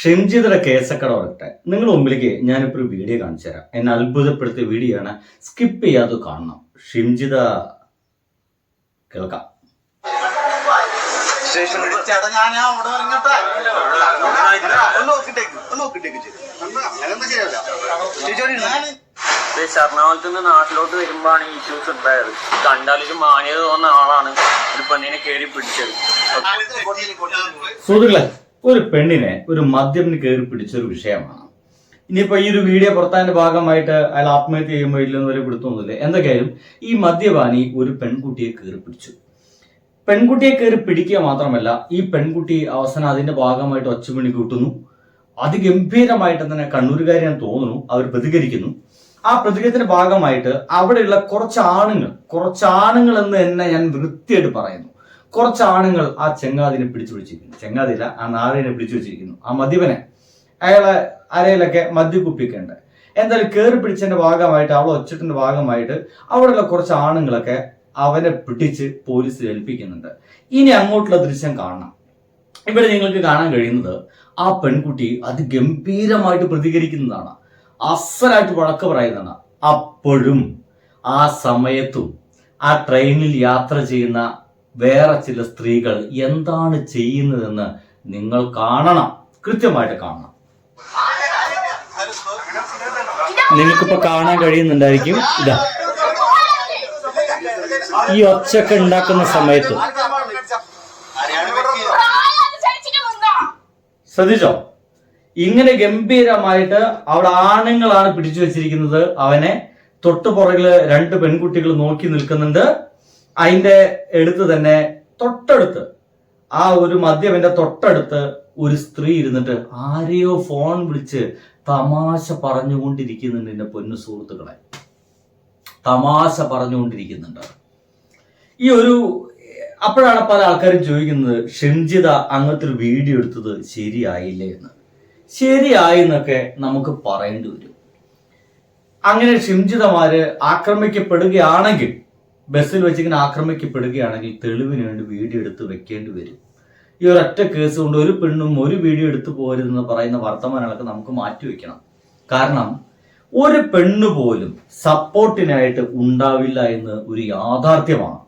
ഷിംജിതയുടെ കേസക്കട വരട്ടെ. നിങ്ങൾ മുമ്പിലേക്ക് ഞാനിപ്പോൾ ഒരു വീഡിയോ കാണിച്ചു തരാം എന്നെ അത്ഭുതപ്പെടുത്തിയ വീഡിയോ ആണ് സ്കിപ്പ് ചെയ്യാതെ കാണണം. ഷിംജിത കേൾക്കാം. എറണാകുളത്ത് നിന്ന് നാട്ടിലോട്ട് വരുമ്പോഴാണ് ഈ ഇഷ്യൂസ് ഉണ്ടായത് കണ്ടാലൊരു മാന്യത തോന്നുന്ന ആളാണ് ഒരു പെണ്ണിനെ കയറി പിടിച്ചത്. സുഹൃത്തുക്കളെ ഒരു പെണ്ണിനെ ഒരു മദ്യം കയറി പിടിച്ച ഒരു വിഷയമാണ്. ഇനിയിപ്പോ ഈ ഒരു വീഡിയോ പുറത്താന്റെ ഭാഗമായിട്ട് അയാൾ ആത്മഹത്യ ചെയ്യുമ്പോൾ ഇല്ലെന്ന് വരെ പിടുത്തൊന്നുമില്ല എന്തൊക്കെയായാലും ഈ മദ്യപാനി ഒരു പെൺകുട്ടിയെ കയറി പിടിച്ചു. പെൺകുട്ടിയെ കയറി പിടിക്കുക മാത്രമല്ല ഈ പെൺകുട്ടി അവസാനം അതിന്റെ ഭാഗമായിട്ട് ഒച്ചമണി കൂട്ടുന്നു. അതിഗംഭീരമായിട്ട് തന്നെ കണ്ണൂരുകാരിയാൻ തോന്നുന്നു അവർ പ്രതികരിക്കുന്നു. ആ പ്രതികരണത്തിന്റെ ഭാഗമായിട്ട് അവിടെയുള്ള കുറച്ച് ആണുങ്ങൾ കുറച്ച് ആണുങ്ങൾ എന്ന് തന്നെ ഞാൻ വൃത്തിയായിട്ട് പറയുന്നു. കുറച്ച് ആണുങ്ങൾ ആ ചെങ്ങാതിനെ പിടിച്ചു പിടിച്ചിരിക്കുന്നു. ചെങ്ങാതില്ല ആ നാറിനെ പിടിച്ചു വെച്ചിരിക്കുന്നു. ആ മദ്യപനെ. അയാളെ അരയിലൊക്കെ മദ്യകുപ്പിക്കേണ്ട. എന്തായാലും കയറി പിടിച്ചതിന്റെ ഭാഗമായിട്ട് അവളെ ഒച്ചിട്ടിന്റെ ഭാഗമായിട്ട് അവിടെയുള്ള കുറച്ച് ആണുങ്ങളൊക്കെ അവനെ പിടിച്ച് പോലീസ് ഏൽപ്പിക്കുന്നുണ്ട്. ഇനി അങ്ങോട്ടുള്ള ദൃശ്യം കാണണം. ഇവിടെ നിങ്ങൾക്ക് കാണാൻ കഴിയുന്നത് ആ പെൺകുട്ടി അത് ഗംഭീരമായിട്ട് പ്രതികരിക്കുന്നതാണ്. അസലായിട്ട് വഴക്ക് പറയുന്നതാണ്. അപ്പോഴും ആ സമയത്തും ആ ട്രെയിനിൽ യാത്ര ചെയ്യുന്ന വേറെ ചില സ്ത്രീകൾ എന്താണ് ചെയ്യുന്നതെന്ന് നിങ്ങൾ കാണണം. കൃത്യമായിട്ട് കാണണം. നിങ്ങൾക്കിപ്പോ കാണാൻ കഴിയുന്നുണ്ടായിരിക്കും. ഇതാ. ഈ ഒച്ചക്കെ ഉണ്ടാക്കുന്ന സമയത്ത്. ശ്രദ്ധിച്ചോ? ഇങ്ങനെ ഗംഭീരമായിട്ട് അവിടെ ആണുങ്ങളാണ് പിടിച്ചു വെച്ചിരിക്കുന്നത്. അവനെ തൊട്ടു പുറകിൽ രണ്ട് പെൺകുട്ടികൾ നോക്കി നിൽക്കുന്നുണ്ട്. അതിന്റെ എടുത്ത് തന്നെ തൊട്ടടുത്ത് ആ ഒരു മദ്യപന്റെ തൊട്ടടുത്ത് ഒരു സ്ത്രീ ഇരുന്നിട്ട് ആരെയോ ഫോൺ വിളിച്ച് തമാശ പറഞ്ഞുകൊണ്ടിരിക്കുന്നുണ്ട് എന്റെ പൊന്നു സുഹൃത്തുക്കളെ. തമാശ പറഞ്ഞുകൊണ്ടിരിക്കുന്നുണ്ട്. ഈ ഒരു അപ്പോഴാണ് പല ആൾക്കാരും ചോദിക്കുന്നത് ഷിംജിത അങ്ങനത്തെ ഒരു വീഡിയോ എടുത്തത് ശരിയായില്ലേ എന്ന്. ശരിയായി എന്നൊക്കെ നമുക്ക് പറയേണ്ടി വരും. അങ്ങനെ ഷിംജിതമാര് ആക്രമിക്കപ്പെടുകയാണെങ്കിൽ ബസ്സിൽ വെച്ചിങ്ങനെ ആക്രമിക്കപ്പെടുകയാണെങ്കിൽ തെളിവിന് വേണ്ടി വീഡിയോ എടുത്ത് വെക്കേണ്ടി വരും. ഈ ഒരൊറ്റ കേസ് കൊണ്ട് ഒരു പെണ്ണും ഒരു വീഡിയോ എടുത്തു പോരുതെന്ന് പറയുന്ന വർത്തമാനങ്ങളൊക്കെ നമുക്ക് മാറ്റിവെക്കണം കാരണം ഒരു പെണ്ണ് പോലും സപ്പോർട്ടിനായിട്ട് ഉണ്ടാവില്ല എന്ന് ഒരു യാഥാർത്ഥ്യമാണ്.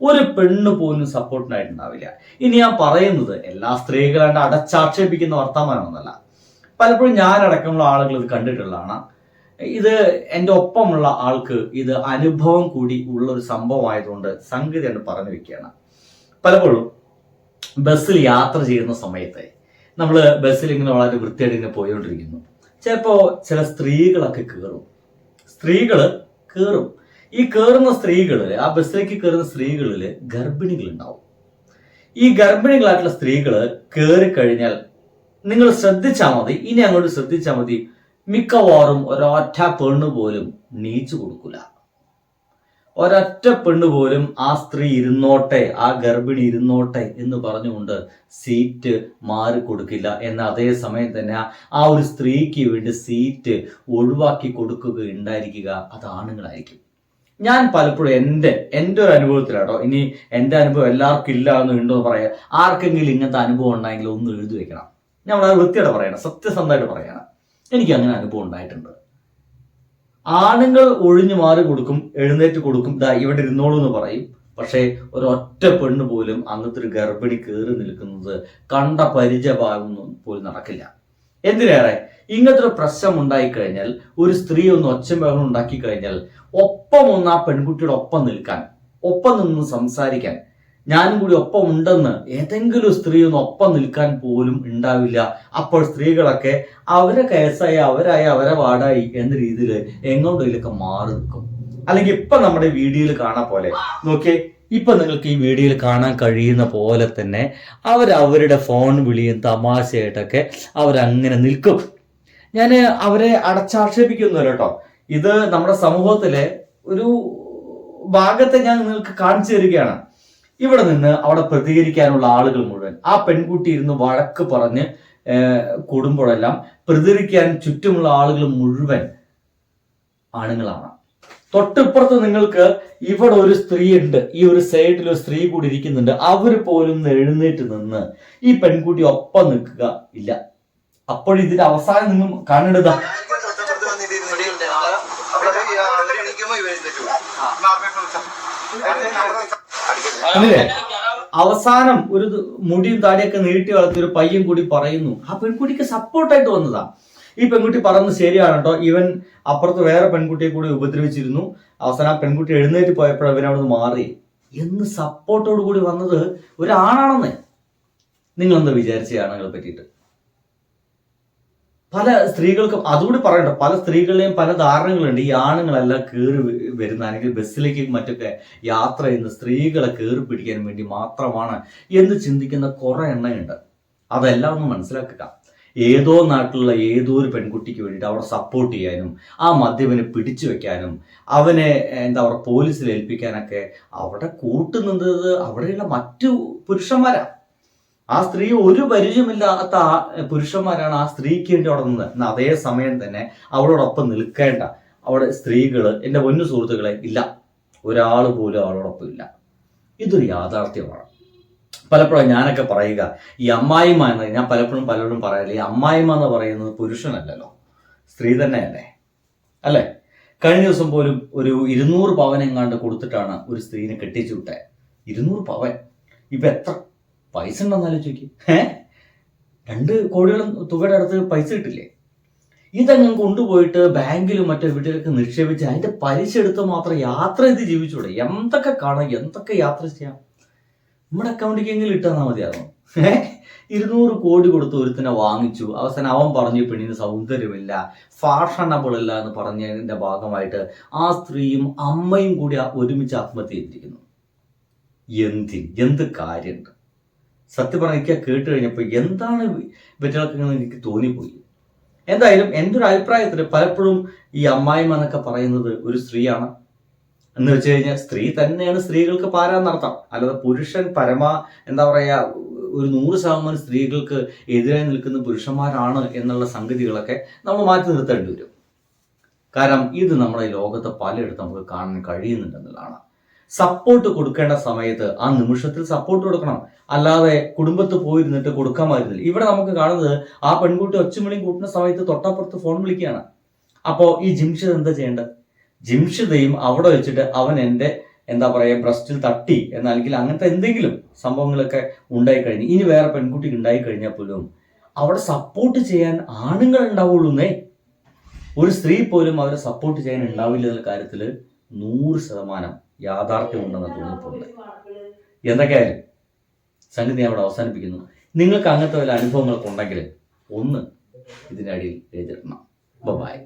ഒരു പെണ്ണ് പോലും സപ്പോർട്ടിനായിട്ട് ഉണ്ടാവില്ല. ഇനി ഞാൻ പറയുന്നത് എല്ലാ സ്ത്രീകളായിട്ട് അടച്ചാക്ഷേപിക്കുന്ന വർത്തമാനമൊന്നല്ല പലപ്പോഴും ഞാൻ അടക്കമുള്ള ആളുകൾ ഇത് കണ്ടിട്ടുള്ളതാണ്. ഇത് എന്റെ ഒപ്പമുള്ള ആൾക്ക് ഇത് അനുഭവം കൂടി ഉള്ള ഒരു സംഭവമായതുകൊണ്ട് സംഗതി എന്ന് പറഞ്ഞു വെക്കുകയാണ്. പലപ്പോഴും ബസ്സിൽ യാത്ര ചെയ്യുന്ന സമയത്ത് നമ്മൾ ബസ്സിൽ ഇങ്ങനെ വളരെ വൃത്തിയായിട്ട് ഇങ്ങനെ പോയിക്കൊണ്ടിരിക്കുന്നു ചിലപ്പോൾ ചില സ്ത്രീകളൊക്കെ കയറും സ്ത്രീകൾ കയറും ഈ കയറുന്ന സ്ത്രീകളിൽ ആ ബസ്സിലേക്ക് കയറുന്ന സ്ത്രീകളിൽ ഗർഭിണികൾ ഉണ്ടാവും ഈ ഗർഭിണികളായിട്ടുള്ള സ്ത്രീകൾ കയറി കഴിഞ്ഞാൽ നിങ്ങൾ ശ്രദ്ധിച്ചാൽ മതി ഇനി അങ്ങോട്ട് ശ്രദ്ധിച്ചാൽ മതി മിക്കവാറും ഒരൊറ്റ പെണ്ണ് പോലും നീച്ചു കൊടുക്കൂല. ഒരൊറ്റ പെണ്ണ് പോലും ആ സ്ത്രീ ഇരുന്നോട്ടെ ആ ഗർഭിണി ഇരുന്നോട്ടെ എന്ന് പറഞ്ഞുകൊണ്ട് സീറ്റ് മാറി കൊടുക്കില്ല. എന്ന അതേ സമയം തന്നെ ആ ഒരു സ്ത്രീക്ക് വേണ്ടി സീറ്റ് ഒഴിവാക്കി കൊടുക്കുക ഉണ്ടായിരിക്കുക അത് ആണുങ്ങളായിരിക്കും. ഞാൻ പലപ്പോഴും എന്റെ എന്റെ ഒരു അനുഭവത്തിലാട്ടോ. ഇനി എന്റെ അനുഭവം എല്ലാവർക്കും ഇല്ല എന്ന് ഉണ്ടോ പറയാം. ആർക്കെങ്കിലും ഇങ്ങനത്തെ അനുഭവം ഉണ്ടായെങ്കിൽ ഒന്ന് എഴുതി വെക്കണം. ഞാൻ വളരെ വൃത്തിയോടെ പറയണം. സത്യസന്ധമായിട്ട് പറയണം. എനിക്ക് അങ്ങനെ അനുഭവം ഉണ്ടായിട്ടുണ്ട്. ആണുങ്ങൾ ഒഴിഞ്ഞു മാറി കൊടുക്കും എഴുന്നേറ്റ് കൊടുക്കും ദാ ഇവിടെ ഇരുന്നോളൂ എന്ന് പറയും. പക്ഷേ ഒരൊറ്റ പെണ്ണ് പോലും അങ്ങനത്തെ ഒരു ഗർഭിണി കയറി നിൽക്കുന്നത് കണ്ട പരിചയഭാഗമൊന്നും പോലും നടക്കില്ല. എന്തിനേറെ? ഇങ്ങനത്തെ ഒരു പ്രശ്നം ഉണ്ടായിക്കഴിഞ്ഞാൽ ഒരു സ്ത്രീ ഒന്ന് ഒച്ചം ബഹളം ഉണ്ടാക്കി കഴിഞ്ഞാൽ ഒപ്പം ഒന്ന് ആ പെൺകുട്ടിയുടെ ഒപ്പം നിൽക്കാൻ ഒപ്പം നിന്ന് സംസാരിക്കാൻ ഞാനും കൂടി ഒപ്പം ഉണ്ടെന്ന് ഏതെങ്കിലും സ്ത്രീ ഒന്ന് ഒപ്പം നിൽക്കാൻ പോലും ഉണ്ടാവില്ല. അപ്പോൾ സ്ത്രീകളൊക്കെ അവരെ കേസായി അവരായി അവരെ വാടായി എന്ന രീതിയിൽ എങ്ങോട്ടെങ്കിലൊക്കെ മാറി നിൽക്കും. അല്ലെങ്കിൽ ഇപ്പൊ നമ്മുടെ വീഡിയോയിൽ കാണാൻ പോലെ. നോക്കിയേ ഇപ്പൊ നിങ്ങൾക്ക് ഈ വീഡിയോയിൽ കാണാൻ കഴിയുന്ന പോലെ തന്നെ അവർ അവരുടെ ഫോൺ വിളിയും തമാശയായിട്ടൊക്കെ അവരങ്ങനെ നിൽക്കും. ഞാൻ അവരെ അടച്ചാക്ഷേപിക്കുന്നില്ല കേട്ടോ. ഇത് നമ്മുടെ സമൂഹത്തിലെ ഒരു ഭാഗത്തെ ഞാൻ നിങ്ങൾക്ക് കാണിച്ചു തരികയാണ്. ഇവിടെ നിന്ന് അവിടെ പ്രതികരിക്കാനുള്ള ആളുകൾ മുഴുവൻ. ആ പെൺകുട്ടി ഇരുന്ന് വഴക്ക് പറഞ്ഞ് കൂടുമ്പോഴെല്ലാം പ്രതികരിക്കാൻ ചുറ്റുമുള്ള ആളുകൾ മുഴുവൻ ആണുങ്ങളാണ്. തൊട്ടിപ്പുറത്ത് നിങ്ങൾക്ക് ഇവിടെ ഒരു സ്ത്രീ ഉണ്ട് ഈ ഒരു സൈഡിൽ ഒരു സ്ത്രീ കൂടി ഇരിക്കുന്നുണ്ട്. അവർ പോലും എഴുന്നേറ്റ് നിന്ന് ഈ പെൺകുട്ടി ഒപ്പം നിൽക്കുക ഇല്ല. അപ്പോഴിതിന്റെ അവസാനം നിങ്ങൾ കാണേണ്ടതാ തൊട്ടപ്പുറത്ത് കണ്ടില്ലേ? അവസാനം ഒരു മുടിയും താടിയൊക്കെ നീട്ടി വളർത്തിയ ഒരു പയ്യൻ കൂടി പറയുന്നു ആ പെൺകുട്ടിക്ക് സപ്പോർട്ടായിട്ട് വന്നതാ. ഈ പെൺകുട്ടി പറഞ്ഞത് ശരിയാണ് കേട്ടോ. ഇവൻ അപ്പുറത്ത് വേറെ പെൺകുട്ടിയെ കൂടി ഉപദ്രവിച്ചിരുന്നു. അവസാനം ആ പെൺകുട്ടി എഴുന്നേറ്റ് പോയപ്പോൾ ഇവൻ അവിടെ മാറി. എന്ന് സപ്പോർട്ടോട് കൂടി വന്നത് ഒരാണാണെന്ന് നിങ്ങൾ എന്താ വിചാരിച്ച ആണുങ്ങളെ പറ്റിയിട്ട്? പല സ്ത്രീകൾക്കും അതുകൂടി പറയണ്ട പല സ്ത്രീകളുടെയും പല ധാരണകളുണ്ട്. ഈ ആണുങ്ങളെല്ലാം കയറി വരുന്ന അല്ലെങ്കിൽ ബസ്സിലേക്ക് മറ്റൊക്കെ യാത്ര ചെയ്യുന്ന സ്ത്രീകളെ കയറി പിടിക്കാൻ വേണ്ടി മാത്രമാണ് എന്ന് ചിന്തിക്കുന്ന കുറെ എണ്ണയുണ്ട്. അതെല്ലാം ഒന്ന് മനസ്സിലാക്കുക. ഏതോ നാട്ടിലുള്ള ഏതോ ഒരു പെൺകുട്ടിക്ക് വേണ്ടിയിട്ട് അവിടെ സപ്പോർട്ട് ചെയ്യാനും ആ മദ്യവനെ പിടിച്ചു വെക്കാനും അവനെ എന്താ പറയുക പോലീസിൽ ഏൽപ്പിക്കാനൊക്കെ അവിടെ കൂട്ടുനിന്നത് അവിടെയുള്ള മറ്റു പുരുഷന്മാരാ. ആ സ്ത്രീ ഒരു പരിചയമില്ലാത്ത ആ പുരുഷന്മാരാണ് ആ സ്ത്രീക്ക് വേണ്ടി അവിടെ നിന്നത് അതേ സമയം തന്നെ അവളോടൊപ്പം നിൽക്കേണ്ട അവിടെ സ്ത്രീകൾ എന്റെ പൊന്നു സുഹൃത്തുക്കളെ ഇല്ല. ഒരാൾ പോലും അവളോടൊപ്പം ഇല്ല. ഇതൊരു യാഥാർത്ഥ്യമാണ്. പലപ്പോഴും ഞാനൊക്കെ പറയുക ഈ അമ്മായിമ്മ എന്ന് ഞാൻ പലപ്പോഴും പലരോടും പറയാറില്ല ഈ അമ്മായിമ്മ എന്ന് പറയുന്നത് പുരുഷനല്ലല്ലോ. സ്ത്രീ തന്നെയല്ലേ? അല്ലേ? കഴിഞ്ഞ ദിവസം പോലും ഒരു ഇരുന്നൂറ് പവൻ എങ്ങാണ്ട് കൊടുത്തിട്ടാണ് ഒരു സ്ത്രീനെ കെട്ടിച്ചു വിട്ടേ. ഇരുന്നൂറ് പവൻ. ഇപ്പൊ എത്ര പൈസ ഉണ്ടെന്നാലും ചോദിക്കും ഏ രണ്ട് കോടികളും തുകയുടെ അടുത്ത് പൈസ കിട്ടില്ലേ? ഇതങ്ങ് കൊണ്ടുപോയിട്ട് ബാങ്കിലും മറ്റോ വീട്ടിലൊക്കെ നിക്ഷേപിച്ച് അതിന്റെ പലിശ എടുത്ത് മാത്രം യാത്ര ചെയ്ത് ജീവിച്ചൂടെ? എന്തൊക്കെ കാണാം എന്തൊക്കെ യാത്ര ചെയ്യാം? നമ്മുടെ അക്കൗണ്ടിലേക്ക് എങ്കിലും ഇട്ടാൽ മതിയായിരുന്നു. ഏ ഇരുന്നൂറ് കോടി കൊടുത്ത് ഒരുത്തിനെ വാങ്ങിച്ചു. അവസാനം അവൻ പറഞ്ഞു പെണ്ണിന് സൗന്ദര്യമില്ല ഫാഷണബിൾ അല്ല എന്ന് പറഞ്ഞതിന്റെ ഭാഗമായിട്ട് ആ സ്ത്രീയും അമ്മയും കൂടി ഒരുമിച്ച് ആത്മഹത്യ ചെയ്തിരിക്കുന്നു. എന്തിന് എന്ത് കാര്യമുണ്ട് സത്യം പറഞ്ഞ കേട്ട് കഴിഞ്ഞപ്പോൾ എന്താണ് ഇവറ്റകൾക്ക് എനിക്ക് തോന്നിപ്പോയി. എന്തായാലും എന്റെ ഒരു അഭിപ്രായത്തിൽ പലപ്പോഴും ഈ അമ്മായിമ്മ എന്നൊക്കെ പറയുന്നത് ഒരു സ്ത്രീയാണ്. എന്ന് വെച്ച് കഴിഞ്ഞാൽ സ്ത്രീ തന്നെയാണ് സ്ത്രീകൾക്ക് പാരാൻ നടത്താം. അല്ലാതെ പുരുഷൻ പരമ എന്താ പറയുക ഒരു നൂറ് ശതമാനം സ്ത്രീകൾക്ക് എതിരായി നിൽക്കുന്ന പുരുഷന്മാരാണ് എന്നുള്ള സംഗതികളൊക്കെ നമ്മൾ മാറ്റി നിർത്തേണ്ടി വരും. കാരണം ഇത് നമ്മുടെ ലോകത്ത് പലയിടത്തും നമുക്ക് കാണാൻ കഴിയുന്നുണ്ടെന്നുള്ളതാണ് സപ്പോർട്ട് കൊടുക്കേണ്ട സമയത്ത് ആ നിമിഷത്തിൽ സപ്പോർട്ട് കൊടുക്കണം. അല്ലാതെ കുടുംബത്ത് പോയിരുന്നിട്ട് കൊടുക്കാമായിരുന്നില്ല ഇവിടെ നമുക്ക് കാണുന്നത് ആ പെൺകുട്ടി ഒച്ചമിളിയും കൂട്ടുന്ന സമയത്ത് തൊട്ടപ്പുറത്ത് ഫോൺ വിളിക്കുകയാണ്. അപ്പോൾ ഈ ജിംഷിദ് എന്താ ചെയ്യേണ്ടത്? ജിംഷിദയും അവിടെ വെച്ചിട്ട് അവൻ എന്റെ എന്താ പറയുക ബ്രസ്റ്റിൽ തട്ടി എന്നല്ലെങ്കിൽ അങ്ങനത്തെ എന്തെങ്കിലും സംഭവങ്ങളൊക്കെ ഉണ്ടായി കഴിഞ്ഞു ഇനി വേറെ പെൺകുട്ടി ഉണ്ടായി കഴിഞ്ഞാൽ പോലും അവിടെ സപ്പോർട്ട് ചെയ്യാൻ ആണുങ്ങൾ ഉണ്ടാവുള്ളൂന്നേ. ഒരു സ്ത്രീ പോലും അവരെ സപ്പോർട്ട് ചെയ്യാൻ ഉണ്ടാവില്ല എന്ന കാര്യത്തിൽ നൂറ് ശതമാനം യാഥാർത്ഥ്യമുണ്ടെന്ന് തോന്നിയിട്ടുണ്ട് എന്തൊക്കെയായാലും സംഗതി അവിടെ അവസാനിപ്പിക്കുന്നു. നിങ്ങൾക്ക് അങ്ങനത്തെ വല്ല അനുഭവങ്ങളൊക്കെ ഉണ്ടെങ്കിൽ ഒന്ന് ഇതിന്റെ അടിയിൽ എഴുതിടണം ബൈ